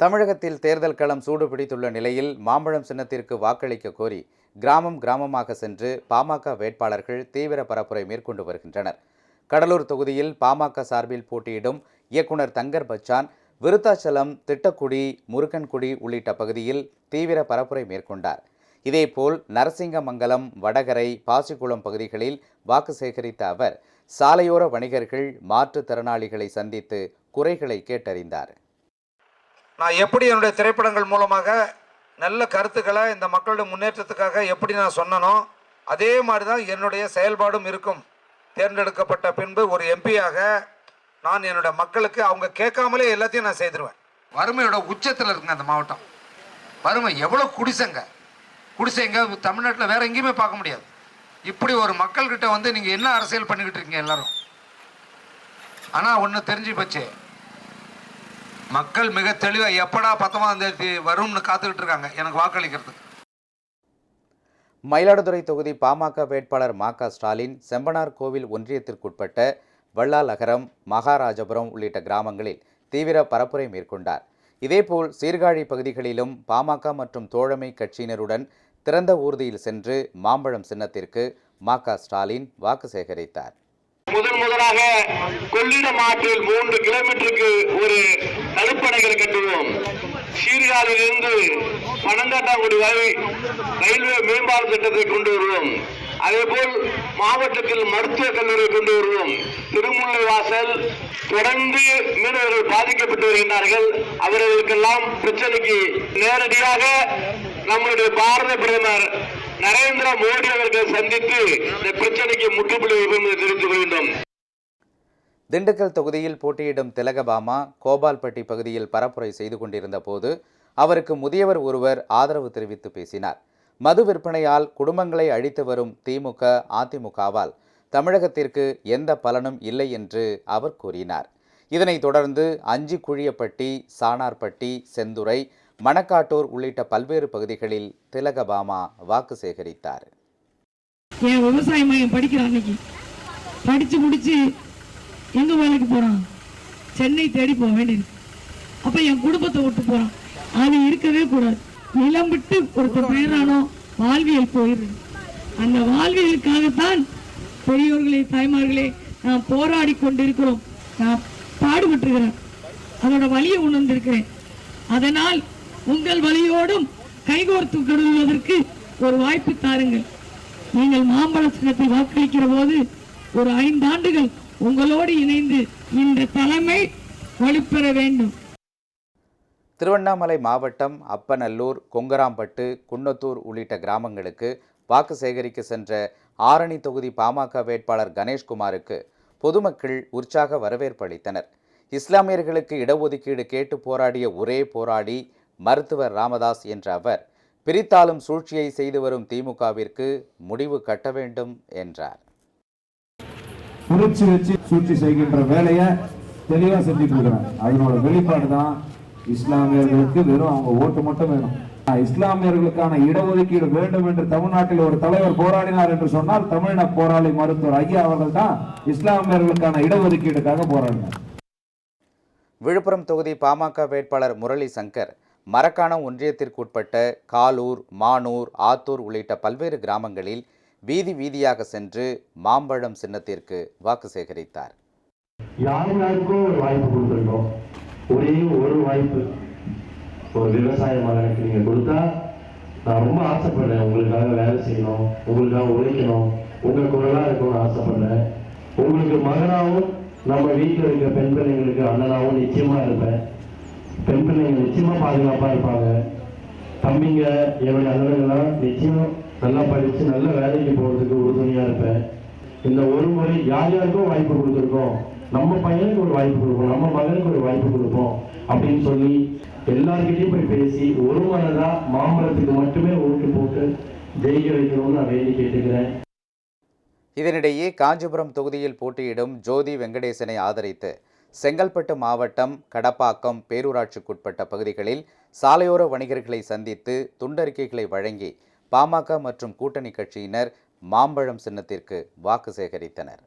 தமிழகத்தில் தேர்தல் களம் சூடு பிடித்துள்ள நிலையில் மாம்பழம் சின்னத்திற்கு வாக்களிக்க கோரி கிராமம் கிராமமாக சென்று பாமக வேட்பாளர்கள் தீவிர பரப்புரை மேற்கொண்டு வருகின்றனர். கடலூர் தொகுதியில் பாமக சார்பில் போட்டியிடும் இயக்குனர் தங்கர் பச்சான் விருத்தாச்சலம் திட்டக்குடி முருகன்குடி உள்ளிட்ட பகுதியில் தீவிர பரப்புரை மேற்கொண்டார். இதேபோல் நரசிங்கமங்கலம் வடகரை பாசிக்குளம் பகுதிகளில் வாக்கு சேகரித்த அவர் சாலையோர வணிகர்கள் மாற்றுத்திறனாளிகளை சந்தித்து குறைகளை கேட்டறிந்தார். நான் எப்படி என்னுடைய திரைப்படங்கள் மூலமாக நல்ல கருத்துக்களை இந்த மக்களுடைய முன்னேற்றத்துக்காக எப்படி நான் சொன்னனோ அதே மாதிரி தான் என்னுடைய செயல்பாடும் இருக்கும். தேர்ந்தெடுக்கப்பட்ட பின்பு ஒரு எம்பியாக நான் என்னுடைய மக்களுக்கு அவங்க கேட்காமலே எல்லாத்தையும் நான் செய்திருவேன். வறுமையோட உச்சத்தில் இருக்குங்க அந்த மாவட்டம். வறுமை எவ்வளோ குடிசைங்க? குடிசைங்க தமிழ்நாட்டில் வேற எங்கேயுமே பார்க்க முடியாது. இப்படி ஒரு மக்கள்கிட்ட வந்து நீங்கள் என்ன அரசியல் பண்ணிக்கிட்டு இருக்கீங்க எல்லாரும்? ஆனால் ஒன்று தெரிஞ்சு போச்சு. மக்கள் மிக தெளிவாக எப்படா பத்தொன்பதாம் தேதி வரும்னு காத்துக்கிட்டு இருக்காங்க. எனக்கு வாக்களிக்கிறதுக்கு மயிலாடுதுறை தொகுதி பாமக வேட்பாளர் மா க ஸ்டாலின் செம்பனார் கோவில் ஒன்றியத்திற்குட்பட்ட வள்ளால் அகரம் மகாராஜபுரம் உள்ளிட்ட கிராமங்களில் தீவிர பரப்புரை மேற்கொண்டார். இதேபோல் சீர்காழி பகுதிகளிலும் பாமக மற்றும் தோழமை கட்சியினருடன் திறந்த ஊர்தியில் சென்று மாம்பழம் சின்னத்திற்கு மா க ஸ்டாலின் வாக்கு சேகரித்தார். முதன் முதலாக கொள்ளிடம் ஆற்றில் மூன்று கிலோமீட்டருக்கு ஒரு தடுப்பணைகளை கட்டுவோம். சீர்காழியிலிருந்து பனங்காட்டாங்குடி வரை ரயில்வே மேம்பாடு திட்டத்தை கொண்டு வருவோம். அதேபோல் மாவட்டத்தில் மருத்துவ கல்லூரி கொண்டு வருவோம். திருமுல்லை வாசல் தொடர்ந்து மீனவர்கள் பாதிக்கப்பட்டு வருகின்றார்கள். அவர்களுக்கெல்லாம் பிரச்சனைக்கு நேரடியாக நம்முடைய பாரத பிரதமர் நரேந்திர மோடி அவர்கள் சந்தித்து இந்த பிரச்சனைக்கு முற்றுப்புள்ளி வைப்போம் தெரிவித்துக் கொள்கின்றோம். திண்டுக்கல் தொகுதியில் போட்டியிடும் திலகபாமா கோபால்பட்டி பகுதியில் பரப்புரை செய்து கொண்டிருந்த போது அவருக்கு முதியவர் ஒருவர் ஆதரவு தெரிவித்து பேசினார். மது விற்பனையால் குடும்பங்களை அழித்து வரும் திமுக அதிமுகவால் தமிழகத்திற்கு எந்த பலனும் இல்லை என்று அவர் கூறினார். இதனைத் தொடர்ந்து அஞ்சு குழியப்பட்டி சாணார்பட்டி செந்துறை மணக்காட்டூர் உள்ளிட்ட பல்வேறு பகுதிகளில் திலகபாமா வாக்கு சேகரித்தார். என் விவசாய மையம் படிக்கிறான் அன்னைக்கு படிச்சு முடிச்சு எங்க வேலைக்கு போறான்? சென்னை தேடி போக வேண்டியது. அப்ப என் குடும்பத்தை விட்டு போறான். அது இருக்கவே கூடாது. நிலம் விட்டு ஒருத்தர் பெயரானோ வாழ்வியல் போயிடுது அந்த வாழ்வியலுக்காகத்தான் பெரியோர்களே தாய்மார்களே நான் போராடி கொண்டிருக்கிறோம். நான் பாடுபட்டுருக்கிறேன். அதோட வழியை உணர்ந்திருக்கிறேன். அதனால் உங்கள் வழியோடும் கைகோர்த்து கொள்வதற்கு ஒரு வாய்ப்பு தாருங்கள். நீங்கள் மாம்பழ சின்னத்தில் வாக்களிக்கிற போது ஒரு ஐந்தாண்டுகள் உங்களோடு இணைந்து இந்த தலைமை வலுப்பெற வேண்டும். திருவண்ணாமலை மாவட்டம் அப்பநல்லூர் கொங்கராம்பட்டு குன்னத்தூர் உள்ளிட்ட கிராமங்களுக்கு வாக்கு சேகரிக்க சென்ற ஆரணி தொகுதி பாமக வேட்பாளர் கணேஷ்குமாருக்கு பொதுமக்கள் உற்சாக வரவேற்பு அளித்தனர். இஸ்லாமியர்களுக்கு இடஒதுக்கீடு கேட்டு போராடிய ஒரே போராடி மருத்துவர் ராமதாஸ் என்ற அவர் பிரித்தாளும் சூழ்ச்சியை செய்து வரும் திமுகவிற்கு முடிவு கட்ட வேண்டும் என்றார். புரட்சி வச்சு சூழ்ச்சி செய்கின்ற வேலையை தெளிவாக செஞ்சு கொடுக்குறாங்க. அதனோட வெளிப்பாடு தான் இஸ்லாமியர்களுக்கு வெறும் அவங்க ஓட்டு மட்டும் வேணும். இஸ்லாமியர்களுக்கான இடஒதுக்கீடு வேண்டும் என்று தமிழ்நாட்டில் ஒரு தலைவர் போராடினார் என்று சொன்னால் தமிழின போராளி மருத்துவர் ஐயா அவர்கள் தான் இஸ்லாமியர்களுக்கான இடஒதுக்கீடுக்காக போராடினார். விழுப்புரம் தொகுதி பாமக வேட்பாளர் முரளி சங்கர் மரக்காணம் ஒன்றியத்திற்குட்பட்ட காலூர் மானூர் ஆத்தூர் உள்ளிட்ட பல்வேறு கிராமங்களில் வீதி வீதியாக சென்று மாம்பழம் சின்னத்திற்கு வாக்கு சேகரித்தார். யார் யாருக்கும் ஒரு வாய்ப்பு கொடுத்துருக்கோம். ஒரே ஒரு வாய்ப்பு. ஒரு விவசாய மகனுக்கு நீங்க கொடுத்தா நான் ரொம்ப ஆசைப்படுறேன். உங்களுக்காக வேலை செய்யணும் உங்களுக்காக உழைக்கணும் உங்க குரலா இருக்கணும்னு ஆசைப்படுறேன். உங்களுக்கு மகனாவும் நம்ம வீட்டில் இருக்க பெண் பிள்ளைங்களுக்கு அண்ணனாவும் நிச்சயமா இருப்பேன். பெண் பிள்ளைங்க நிச்சயமா பாதுகாப்பா இருப்பாங்க. தம்பிங்க என்னுடைய அண்ணன்கள்லாம் நிச்சயம் நல்லா படித்து நல்ல வேலைக்கு போகிறதுக்கு உறுதுணையாக இருப்பேன். இந்த ஒரு முறை யார் யாருக்கும் வாய்ப்பு கொடுத்துருக்கோம். நம்ம பையனுக்கு ஒரு வாய்ப்பு கொடுப்போம். நம்ம மகனுக்கு ஒரு வாய்ப்பு கொடுப்போம். அப்படின்னு சொல்லி எல்லார்கிட்டையும் போய் பேசி ஒரு மனதாக மாம்பழத்துக்கு மட்டுமே ஓட்டு போட்டு ஜெயிக்க வைக்கணும்னு நான் வேண்டி கேட்டுக்கிறேன். இதனிடையே காஞ்சிபுரம் தொகுதியில் போட்டியிடும் ஜோதி வெங்கடேசனை ஆதரித்து செங்கல்பட்டு மாவட்டம் கடப்பாக்கம் பேரூராட்சிக்குட்பட்ட பகுதிகளில் சாலையோர வணிகர்களை சந்தித்து துண்டறிக்கைகளை வழங்கி பாமக மற்றும் கூட்டணி கட்சியினர் மாம்பழம் சின்னத்திற்கு வாக்கு சேகரித்தனர்.